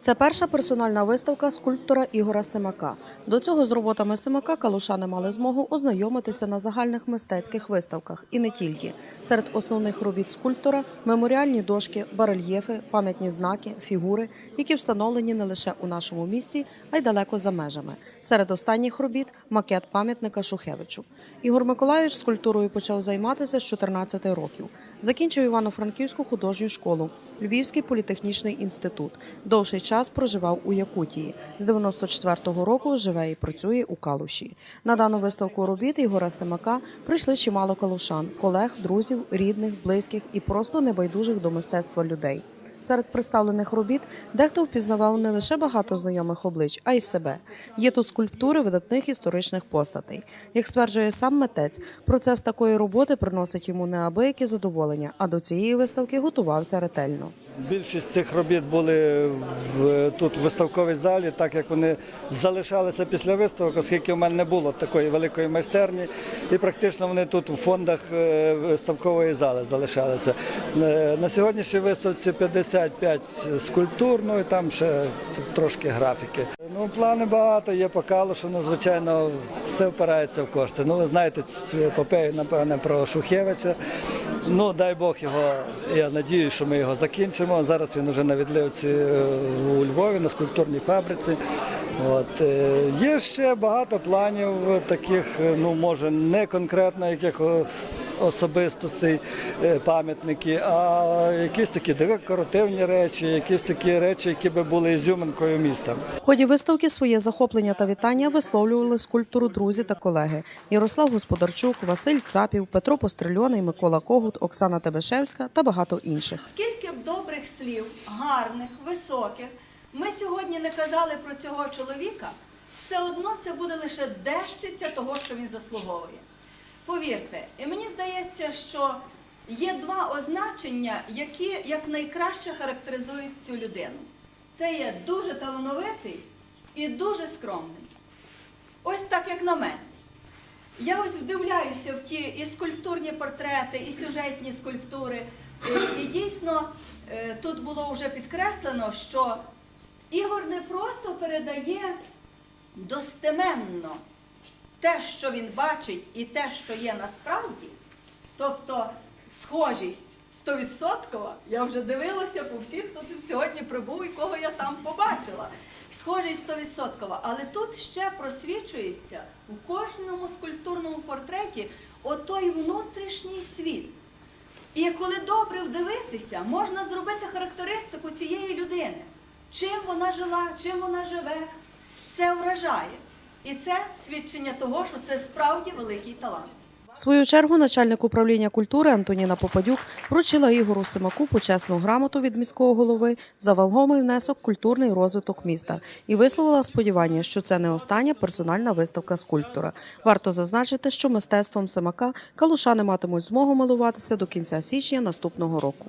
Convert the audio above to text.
Це перша персональна виставка скульптора Ігора Семака. До цього з роботами Семака калушани мали змогу ознайомитися на загальних мистецьких виставках і не тільки. Серед основних робіт скульптора меморіальні дошки, барельєфи, пам'ятні знаки, фігури, які встановлені не лише у нашому місті, а й далеко за межами. Серед останніх робіт макет пам'ятника Шухевичу. Ігор Миколайович скульптурою почав займатися з 14 років. Закінчив Івано-Франківську художню школу, Львівський політехнічний інститут. Довший час проживав у Якутії. З 94-го року живе і працює у Калуші. На дану виставку робіт Ігора Семака прийшли чимало калушан, колег, друзів, рідних, близьких і просто небайдужих до мистецтва людей. Серед представлених робіт дехто впізнавав не лише багато знайомих облич, а й себе. Є тут скульптури видатних історичних постатей. Як стверджує сам митець, процес такої роботи приносить йому неабияке задоволення, а до цієї виставки готувався ретельно. Більшість цих робіт були в, тут в виставковій залі, так як вони залишалися після виставок, оскільки в мене не було такої великої майстерні, і практично вони тут у фондах е, виставкової зали залишалися. Е, На сьогоднішній виставці 55 скульптур, ну і там ще трошки графіки. Ну, плани багато, є по калушу, ну, звичайно, все впирається в кошти. Ну, ви знаєте цю епопею, напевне, про Шухевича. Ну, дай Бог його, я надію, що ми його закінчимо. Зараз він вже на відливці е, у Львові, на скульптурній фабриці. От. е, Є ще багато планів таких, е, ну, може, не конкретно якихось особистостей, е, пам'ятники, а якісь такі декоративні речі, якісь такі речі, які би були ізюминкою міста. В ході виставки своє захоплення та вітання висловлювали скульптору друзі та колеги Ярослав Господарчук, Василь Цапів, Петро Пострельоний, Микола Когут, Оксана Тебешевська та багато інших. Скільки б добрих слів, гарних, високих, ми сьогодні не казали про цього чоловіка, все одно це буде лише дещиця того, що він заслуговує. Повірте, і мені здається, що є два означення, які якнайкраще характеризують цю людину. Це є дуже талановитий і дуже скромний. Ось так, як на мене. Я ось вдивляюся в ті і скульптурні портрети, і сюжетні скульптури. І, і дійсно е, тут було вже підкреслено, що Ігор не просто передає достеменно те, що він бачить, і те, що є насправді, тобто схожість стовідсоткова, я вже дивилася по всіх, хто тут сьогодні прибув і кого я там побачила. Схожість стовідсоткова, але тут ще просвічується у кожному скульптурному портреті отой внутрішній світ. І коли добре вдивитися, можна зробити характеристику цієї людини. Чим вона жила, чим вона живе, це вражає. І це свідчення того, що це справді великий талант. В свою чергу начальник управління культури Антоніна Попадюк вручила Ігору Симаку почесну грамоту від міського голови за вагомий внесок культурний розвиток міста і висловила сподівання, що це не остання персональна виставка скульптора. Варто зазначити, що мистецтвом Симака калушани матимуть змогу милуватися до кінця січня наступного року.